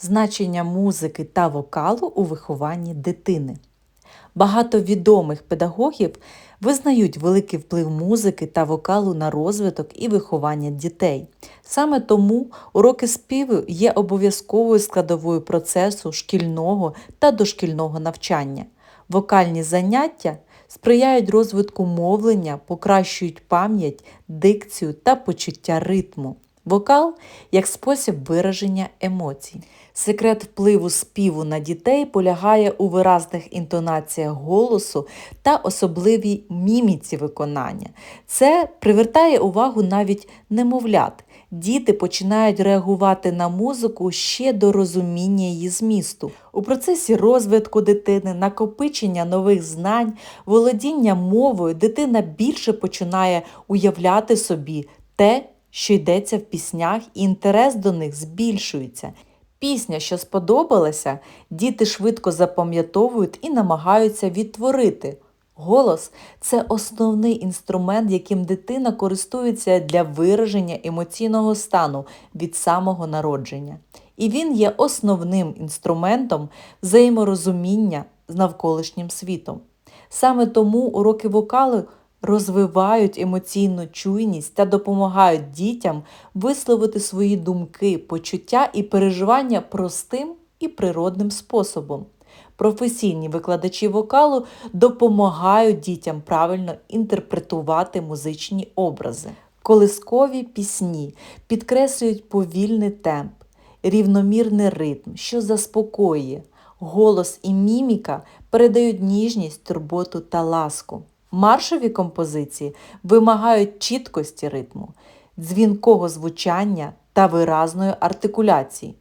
значення музики та вокалу у вихованні дитини. Багато відомих педагогів визнають великий вплив музики та вокалу на розвиток і виховання дітей. Саме тому уроки співу є обов'язковою складовою процесу шкільного та дошкільного навчання. Вокальні заняття сприяють розвитку мовлення, покращують пам'ять, дикцію та почуття ритму. Вокал як спосіб вираження емоцій. Секрет впливу співу на дітей полягає у виразних інтонаціях голосу та особливій міміці виконання. Це привертає увагу навіть немовлят. Діти починають реагувати на музику ще до розуміння її змісту. У процесі розвитку дитини, накопичення нових знань, володіння мовою дитина більше починає уявляти собі те, що йдеться в піснях, і інтерес до них збільшується. Пісня, що сподобалася, діти швидко запам'ятовують і намагаються відтворити. Голос це основний інструмент, яким дитина користується для вираження емоційного стану від самого народження. І він є основним інструментом взаєморозуміння з навколишнім світом. Саме тому уроки вокалу розвивають емоційну чуйність та допомагають дітям висловити свої думки, почуття і переживання простим і природним способом. Професійні викладачі вокалу допомагають дітям правильно інтерпретувати музичні образи. Колискові пісні підкреслюють повільний темп, рівномірний ритм, що заспокоює. Голос і міміка передають ніжність, турботу та ласку. Маршові композиції вимагають чіткості ритму, дзвінкого звучання та виразної артикуляції.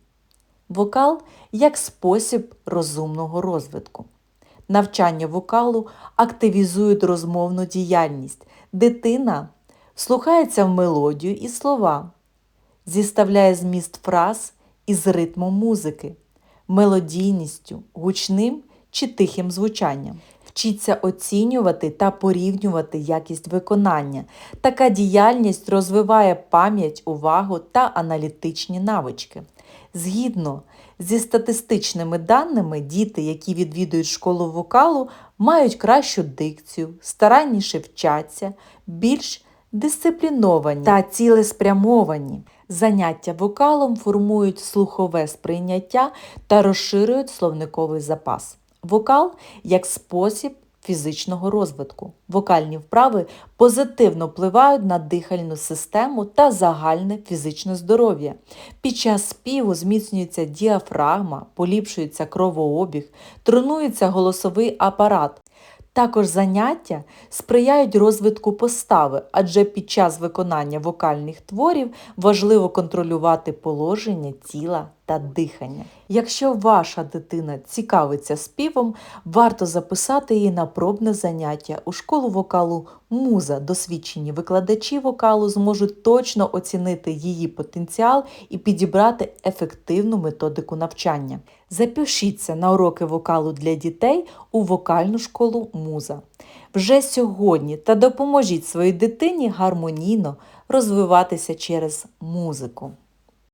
Вокал як спосіб розумного розвитку. Навчання вокалу активізують розмовну діяльність. Дитина слухається в мелодію і слова, зіставляє зміст фраз із ритмом музики, мелодійністю, гучним чи тихим звучанням. Вчиться оцінювати та порівнювати якість виконання. Така діяльність розвиває пам'ять, увагу та аналітичні навички. Згідно зі статистичними даними, діти, які відвідують школу вокалу, мають кращу дикцію, старанніше вчаться, більш дисципліновані та цілеспрямовані. Заняття вокалом формують слухове сприйняття та розширюють словниковий запас. Вокал як спосіб фізичного розвитку. Вокальні вправи позитивно впливають на дихальну систему та загальне фізичне здоров'я. Під час співу зміцнюється діафрагма, поліпшується кровообіг, тренується голосовий апарат. Також заняття сприяють розвитку постави, адже під час виконання вокальних творів важливо контролювати положення тіла та дихання. Якщо ваша дитина цікавиться співом, варто записати її на пробне заняття у школу вокалу Муза. Досвідчені викладачі вокалу зможуть точно оцінити її потенціал і підібрати ефективну методику навчання. Запишіться на уроки вокалу для дітей у вокальну школу Муза. Вже сьогодні та допоможіть своїй дитині гармонійно розвиватися через музику.